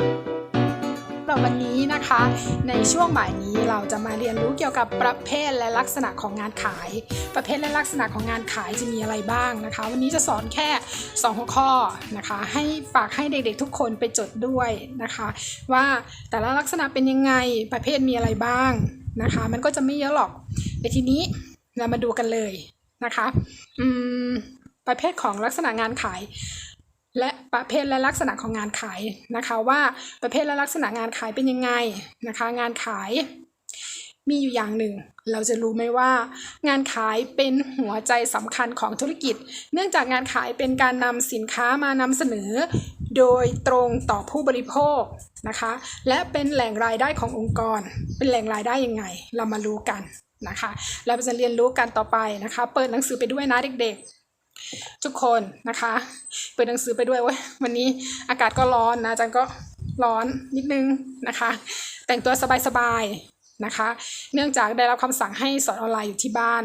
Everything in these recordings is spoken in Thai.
สำหรับวันนี้นะคะ ในช่วงบ่ายนี้เราจะมาเรียนรู้เกี่ยวกับประเภทและลักษณะของงานขาย ประเภทและลักษณะของงานขายจะมีอะไรบ้างนะคะ วันนี้จะสอนแค่ 2 หัวข้อนะคะ ให้ฝากให้เด็กๆทุกคนไปจดด้วยนะคะ ว่าแต่ละลักษณะเป็นยังไงประเภทมีอะไรบ้างนะคะ มันก็จะไม่เยอะหรอกแต่ทีนี้เรามาดูกันเลยนะคะ อืมประเภทของลักษณะงานขาย และประเภทและลักษณะของงานขายนะคะว่าประเภทและลักษณะงานขายเป็นยังไงนะคะ งานขายมีอยู่อย่างหนึ่ง เราจะรู้ไหมว่า งานขายเป็นหัวใจสำคัญของธุรกิจ เนื่องจากงานขายเป็นการนำสินค้ามานำเสนอ โดยตรงต่อผู้บริโภคนะคะ และเป็นแหล่งรายได้ขององค์กร เป็นแหล่งรายได้ยังไง เรามารู้กันนะคะ เราจะเรียนรู้กันต่อไปนะคะ เปิดหนังสือไปด้วยนะเด็กๆ ทุกคนนะคะเปิดหนังสือไปด้วยเว้ยวันนี้อากาศก็ร้อนนะจันก็ร้อนนิดนึงนะคะ แต่งตัวสบายๆนะคะ เนื่องจากได้รับคำสั่งให้สอนออนไลน์อยู่ที่บ้าน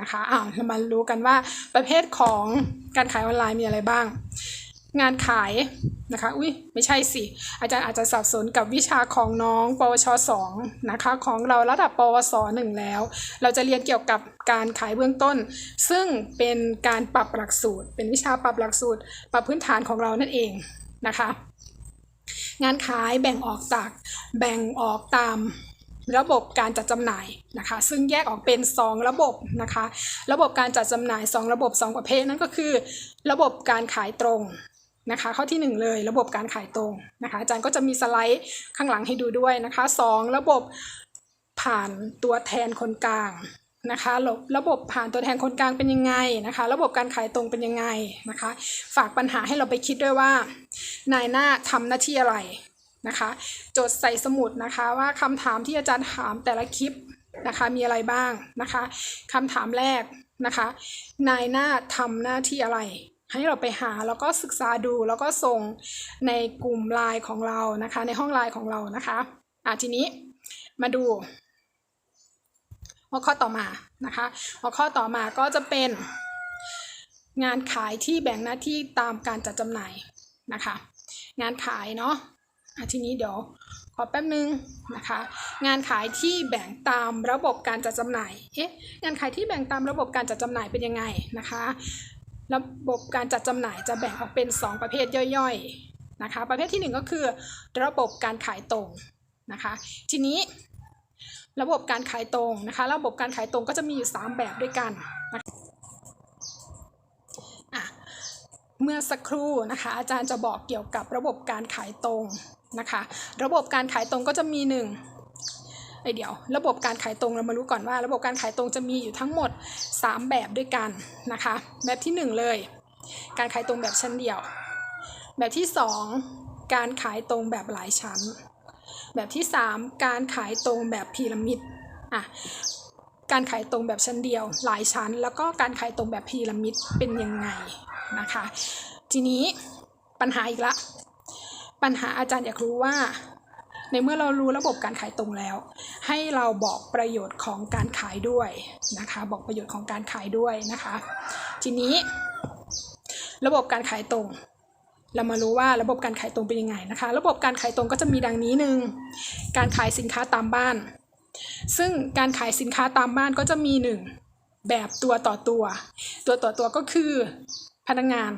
นะคะอ้าเรามารู้กันว่าประเภทของการขายออนไลน์มีอะไรบ้าง งานขายนะคะอุ้ยไม่ใช่สิ อาจารย์อาจจะสับสนกับวิชาของน้องปวชสองนะคะของเราระดับปวสหนึ่งแล้ว เราจะเรียนเกี่ยวกับการขายเบื้องต้น ซึ่งเป็นการปรับหลักสูตร เป็นวิชาปรับหลักสูตร ปรับพื้นฐานของเรานั่นเองนะคะ งานขายแบ่งออกจากแบ่งออกตามระบบการจัดจำหน่ายนะคะ ซึ่งแยกออกเป็น 2 ระบบนะคะ ระบบการจัดจำหน่าย 2 ระบบ 2 ประเภทนั่นก็คือ ระบบการขายตรง นะคะข้อที่ 1 เลยระบบการขายตรงนะคะอาจารย์ก็จะมีสไลด์ข้างหลังให้ดูด้วยนะคะ 2 ระบบผ่านตัวแทนคนกลางนะคะระระบบผ่านตัวแทนคนกลางเป็นยังไงนะคะ ระบบการขายตรงเป็นยังไงนะคะ ฝากปัญหาให้เราไปคิดด้วยว่า นายหน้าทำหน้าที่อะไรนะคะ จดใส่สมุดนะคะว่าคำถามที่อาจารย์ถามแต่ละคลิปนะคะมีอะไรบ้างนะคะคำถามแรกนะคะ นายหน้าทำหน้าที่อะไร ให้เราไปหาแล้วก็ศึกษาดูแล้วก็ส่งในกลุ่มไลน์ของเรานะคะ ในห้องไลน์ของเรานะคะอะทีนี้มาดู หัวข้อต่อมานะคะ หัวข้อต่อมาก็จะเป็นงานขายที่แบ่งหน้าที่ตามการจัดจำหน่ายนะคะ งานขายเนาะอะทีนี้เดี๋ยวขอแป๊บนึงนะคะ งานขายที่แบ่งตามระบบการจัดจำหน่ายเอ๊ะงานขายที่แบ่งตามระบบการจัดจำหน่ายเป็นยังไงนะคะ ระบบการจัดจำหน่ายจะแบ่งออกเป็น 2 ประเภทย่อยๆนะคะ ประเภทที่ 1 ก็คือ ระบบการขายตรงนะคะ ทีนี้ระบบการขายตรงนะคะ ระบบการขายตรงก็จะมีอยู่ 3 แบบด้วยกันนะะเมื่อสักครู่นะคะ อาจารย์จะบอกเกี่ยวกับระบบการขายตรงนะคะ ระบบการขายตรงก็จะมี 1 ไอเดียว ระบบการขายตรงเรามารู้ก่อนว่า ระบบการขายตรงจะมีอยู่ทั้งหมด 3 แบบด้วยกันนะคะ แบบที่ 1 เลย การขายตรงแบบชั้นเดียว แบบที่ 2 การขายตรงแบบหลายชั้น แบบที่ 3 การขายตรงแบบพีระมิดอะการขายตรงแบบชั้นเดียว หลายชั้น แล้วก็การขายตรงแบบพีระมิดเป็นยังไงนะคะ ทีนี้ปัญหาอีกละ ปัญหาอาจารย์อยากรู้ว่า ในเมื่อเรารู้ระบบการขายตรงแล้ว ให้เราบอกประโยชน์ของการขายด้วยนะคะ บอกประโยชน์ของการขายด้วยนะคะ ทีนี้ ระบบการขายตรง เรามารู้ว่าระบบการขายตรงเป็นยังไงนะคะ ระบบการขายตรงก็จะมีดังนี้หนึ่งการขายสินค้าตามบ้าน ซึ่งการขายสินค้าตามบ้านก็จะมีหนึ่งแบบตัวต่อตัว ตัวต่อตัวก็คือพนักงาน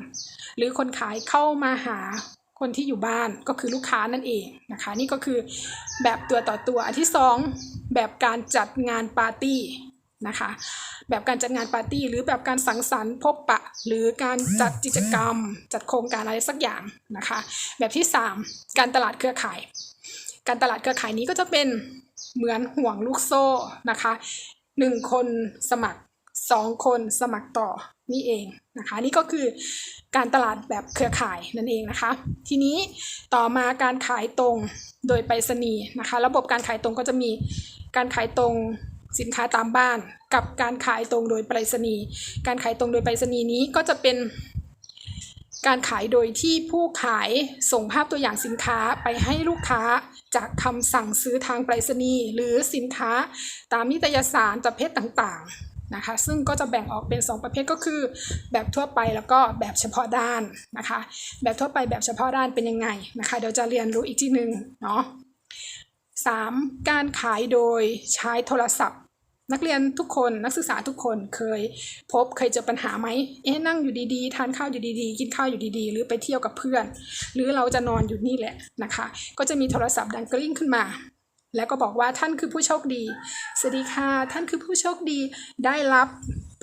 หรือคนขายเข้ามาหา คนที่อยู่บ้านก็คือลูกค้านั่นเองนะคะ นี่ก็คือแบบตัวต่อตัวอันที่สองแบบการจัดงานปาร์ตี้นะคะ แบบการจัดงานปาร์ตี้ หรือแบบการสังสรรค์พบปะ หรือการจัดกิจกรรม จัดโครงการอะไรสักอย่างนะคะ แบบที่สามการตลาดเครือข่าย การตลาดเครือข่ายนี้ก็จะเป็นเหมือนห่วงลูกโซ่นะคะหนึ่งคนสมัครสองคนสมัครต่อนี่เอง นะคะนี่ก็คือการตลาดแบบเครือข่ายนั่นเองนะคะ ทีนี้ต่อมาการขายตรงโดยไปรษณีย์นะคะ ระบบการขายตรงก็จะมีการขายตรงสินค้าตามบ้าน กับการขายตรงโดยไปรษณีย์การขายตรงโดยไปรษณีย์นี้ก็จะเป็นการขายโดยที่ผู้ขายส่งภาพตัวอย่างสินค้าไปให้ลูกค้าจากคำสั่งซื้อทางไปรษณีย์หรือสินค้าตามนิตยสารประเภทต่างๆ นะคะ ซึ่งก็จะแบ่งออกเป็น 2 ประเภทก็คือ แบบทั่วไปแล้วก็แบบเฉพาะด้านนะคะ แบบทั่วไปแบบเฉพาะด้านเป็นยังไงนะคะเดี๋ยวจะเรียนรู้อีกทีหนึ่งเนาะ 3. การขายโดยใช้โทรศัพท์ นักเรียนทุกคนนักศึกษาทุกคนเคยพบเคยเจอปัญหาไหมเอ๊ะนั่งอยู่ดีๆ ทานข้าวอยู่ดีๆ กินข้าวอยู่ดีๆ หรือไปเที่ยวกับเพื่อน หรือเราจะนอนอยู่นี่แหละนะคะ ก็จะมีโทรศัพท์ดังกริ้งขึ้นมา แล้วก็บอกว่าท่านคือผู้โชคดี สวัสดีค่ะ ท่านคือผู้โชคดีได้รับ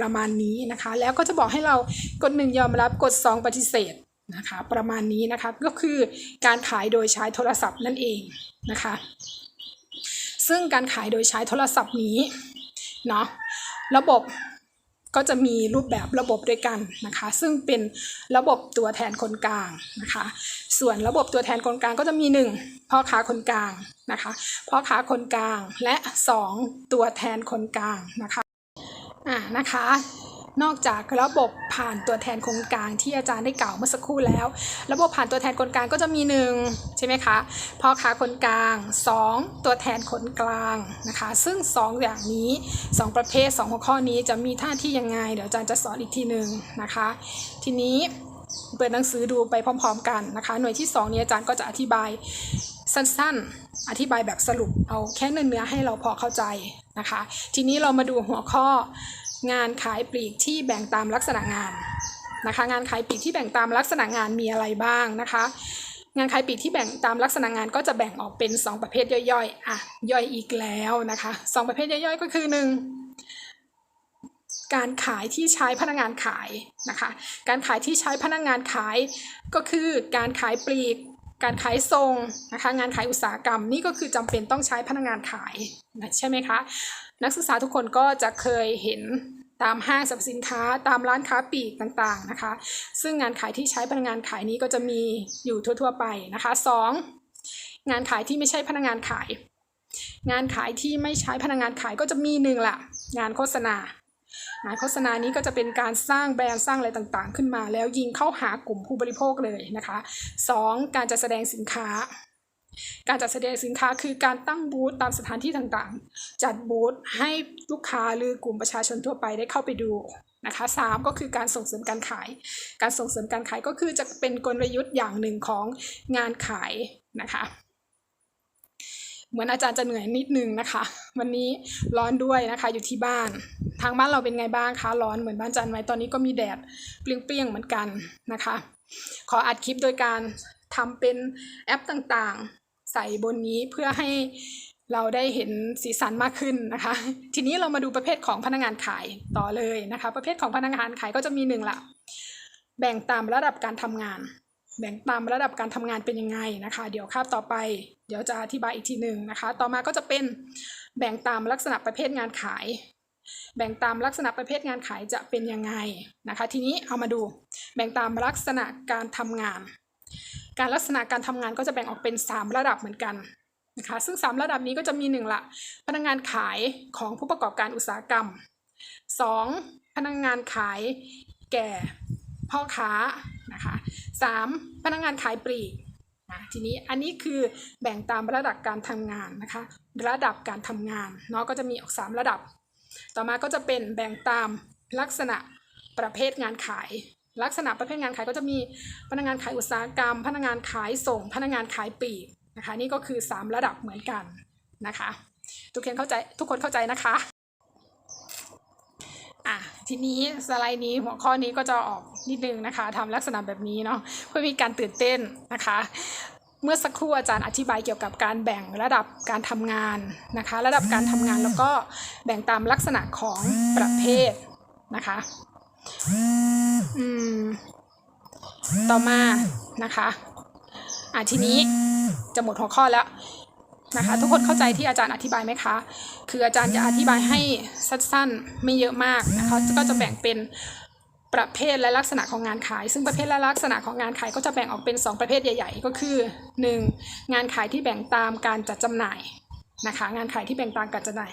ประมาณนี้นะคะ แล้วก็จะบอกให้เรากดหนึ่งยอมรับกดสองปฏิเสธนะคะ ประมาณนี้นะคะก็คือการขายโดยใช้โทรศัพท์นั่นเองนะคะ ซึ่งการขายโดยใช้โทรศัพท์นี้เนาะระบบก็จะมีรูปแบบระบบด้วยกันนะคะ ซึ่งเป็นระบบตัวแทนคนกลางนะคะ ส่วนระบบตัวแทนคนกลางก็จะมี 1 พ่อค้าคนกลางนะคะพ่อค้าคนกลางและ 2 ตัวแทนคนกลางนะคะอ่านะคะนอกจากระบบผ่านตัวแทนคนกลางที่อาจารย์ได้กล่าวเมื่อสักครู่แล้ว ระบบผ่านตัวแทนคนกลางก็จะมีหนึ่งใช่ไหมคะพ่อค้าคนกลาง 2 ตัวแทนคนกลางนะคะ ซึ่ง 2 อย่างนี้ 2 ประเภท 2 หัวข้อนี้จะมีท่าที่ยังไง เดี๋ยวอาจารย์จะสอนอีกทีหนึ่งนะคะ ทีนี้ เปิดหนังสือดูไปพร้อม ๆ กันนะคะ หน่วยที่2นี้อาจารย์ก็จะอธิบายสั้นๆ อธิบายแบบสรุปเอาแค่เนื้อๆให้เราพอเข้าใจนะคะ ทีนี้เรามาดูหัวข้องานขายปลีกที่แบ่งตามลักษณะงานนะคะ งานขายปลีกที่แบ่งตามลักษณะงานมีอะไรบ้างนะคะ งานขายปลีกที่แบ่งตามลักษณะงานก็จะแบ่งออกเป็น 2 ประเภทย่อยๆอะย่อยอีกแล้วนะคะสองประเภทย่อยๆ ก็คือ 1. การขายที่ใช้พนักงานขายนะคะ การขายที่ใช้พนักงานขายก็คือการขายปลีก การขายส่งนะคะงานขายอุตสาหกรรมนี่ก็คือจำเป็นต้องใช้พนักงานขายนะใช่ไหมคะ นักศึกษาทุกคนก็จะเคยเห็นตามห้างสรรพสินค้าตามร้านค้าปลีกต่างๆนะคะ ซึ่งงานขายที่ใช้พนักงานขายนี้ก็จะมีอยู่ทั่วๆไปนะคะสองงานขายที่ไม่ใช่พนักงานขาย งานขายที่ไม่ใช้พนักงานขายก็จะมีหนึ่งละงานโฆษณา งานโฆษณานี้ก็จะเป็นการสร้างแบรนด์สร้างอะไรต่างๆ ขึ้นมา แล้วยิงเข้าหากลุ่มผู้บริโภคเลยนะคะสองการจัดแสดงสินค้า การจัดแสดงสินค้าคือการตั้งบูธตามสถานที่ต่างๆ จัดบูธให้ลูกค้าหรือกลุ่มประชาชนทั่วไปได้เข้าไปดูนะคะสามก็คือการส่งเสริมการขาย การส่งเสริมการขายก็คือจะเป็นกลยุทธ์อย่างหนึ่งของงานขายนะคะ เหมือนอาจารย์จะเหนื่อยนิดนึงนะคะ วันนี้ร้อนด้วยนะคะ อยู่ที่บ้าน ทางบ้านเราเป็นไงบ้างคะร้อนเหมือนบ้านจันไหมตอนนี้ก็มีแดดเปรี้ยงๆเหมือนกันนะคะ ขออัดคลิปโดยการทำเป็นแอปต่างๆ ใส่บนนี้เพื่อให้เราได้เห็นสีสันมากขึ้นนะคะ ทีนี้เรามาดูประเภทของพนักงานขายต่อเลยนะคะ ประเภทของพนักงานขายก็จะมีหนึ่งละแบ่งตามระดับการทำงาน แบ่งตามระดับการทำงานเป็นยังไงนะคะ เดี๋ยวคาบต่อไป เดี๋ยวจะอธิบายอีกทีหนึ่งนะคะ ต่อมาก็จะเป็นแบ่งตามลักษณะประเภทงานขาย แบ่งตามลักษณะประเภทงานขายจะเป็นยังไงนะคะ ทีนี้เอามาดู แบ่งตามลักษณะการทำงาน การลักษณะการทำงานก็จะแบ่งออกเป็น 3 ระดับเหมือนกันนะคะ ซึ่ง 3 ระดับนี้ก็จะมี 1 ละ พนักงานขายของผู้ประกอบการอุตสาหกรรม 2. พนักงานขายแก่พ่อค้านะคะสามพนักงานขายปลีก นะทีนี้อันนี้คือแบ่งตามระดับการทำงานนะคะ ระดับการทำงานเนาะก็จะมีออกสามระดับ ต่อมาก็จะเป็นแบ่งตามลักษณะประเภทงานขาย ลักษณะประเภทงานขายก็จะมีพนักงานขายอุตสาหกรรม พนักงานขายส่ง พนักงานขายปลีกนะคะ นี่ก็คือ 3 ระดับเหมือนกันนะคะ ทุกคนเข้าใจทุกคนเข้าใจนะคะ ทีนี้สไลด์นี้หัวข้อนี้ก็จะออกนิดนึงนะคะทำลักษณะแบบนี้เนาะเพื่อมีการตื่นเต้นนะคะ เมื่อสักครู่อาจารย์อธิบายเกี่ยวกับการแบ่งระดับการทำงานนะคะ ระดับการทำงานแล้วก็แบ่งตามลักษณะของประเภทนะคะอืมต่อมานะคะอะทีนี้จะหมดหัวข้อแล้ว นะคะทุกคนเข้าใจที่อาจารย์อธิบายไหมคะ คืออาจารย์จะอธิบายให้สั้นๆไม่เยอะมากนะคะก็จะแบ่งเป็นประเภทและลักษณะของงานขาย ซึ่งประเภทและลักษณะของงานขายก็จะแบ่งออกเป็น 2 ประเภทใหญ่ ๆ ก็คือ 1. งานขายที่แบ่งตามการจัดจำหน่ายนะคะงานขายที่แบ่งตามการจัดจำหน่าย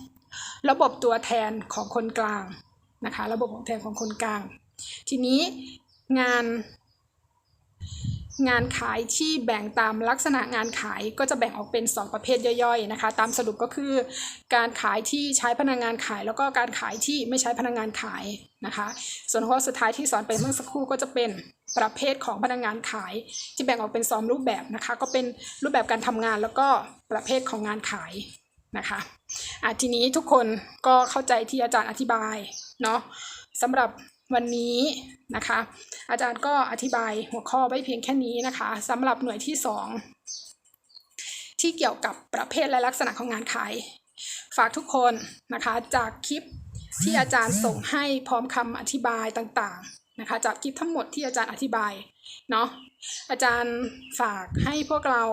2. ระบบตัวแทนของคนกลางนะคะระบบตัวแทนของคนกลาง ทีนี้งาน งานขายที่แบ่งตามลักษณะงานขายก็จะแบ่งออกเป็น 2 ประเภทย่อยๆนะคะ ตามสรุปก็คือ การขายที่ใช้พนักงานขาย แล้วก็การขายที่ไม่ใช้พนักงานขายนะคะ ส่วนข้อสุดท้ายที่สอนไปเมื่อสักครู่ก็จะเป็นประเภทของพนักงานขาย ที่แบ่งออกเป็นสองรูปแบบนะคะ ก็เป็นรูปแบบการทำงานแล้วก็ประเภทของงานขายนะคะอะทีนี้ทุกคนก็เข้าใจที่อาจารย์อธิบายเนาะสำหรับ วันนี้นะคะ อาจารย์ก็อธิบายหัวข้อไว้เพียงแค่นี้นะคะสำหรับหน่วยที่ 2 ที่เกี่ยวกับประเภทและลักษณะของงานขาย ฝากทุกคนนะคะจากคลิปที่อาจารย์ส่งให้พร้อมคำอธิบายต่างๆนะคะ จากคลิปทั้งหมดที่อาจารย์อธิบายเนาะอาจารย์ฝากให้พวกเรา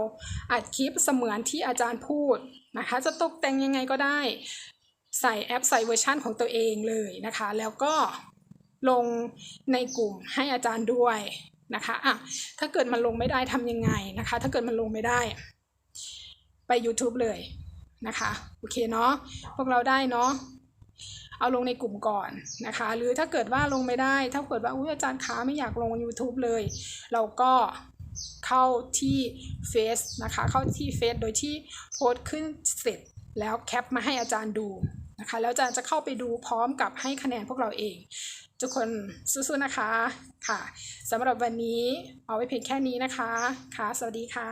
อัดคลิปเสมือนที่อาจารย์พูดนะคะ จะตกแต่งยังไงก็ได้ ใส่แอปใส่เวอร์ชันของตัวเองเลยนะคะ แล้วก็ ลงในกลุ่มให้อาจารย์ด้วยนะคะอะถ้าเกิดมันลงไม่ได้ทำยังไงนะคะ ถ้าเกิดมันลงไม่ได้ ไป YouTube เลยนะคะ โอเคเนาะ พวกเราได้เนาะ เอาลงในกลุ่มก่อนนะคะ หรือถ้าเกิดว่าลงไม่ได้ ถ้าเกิดว่าอุ้ยอาจารย์ขาไม่อยากลง YouTube เลย เราก็เข้าที่เฟซนะคะ เข้าที่เฟซโดยที่โพสต์ขึ้นเสร็จแล้วแคปมาให้อาจารย์ดู นะคะแล้วอาจารย์จะเข้าไปดูพร้อมกับให้คะแนนพวกเราเอง ทุกคนสู้ๆนะคะค่ะสำหรับวันนี้เอาไว้เพียงแค่นี้นะคะค่ะ สวัสดีค่ะ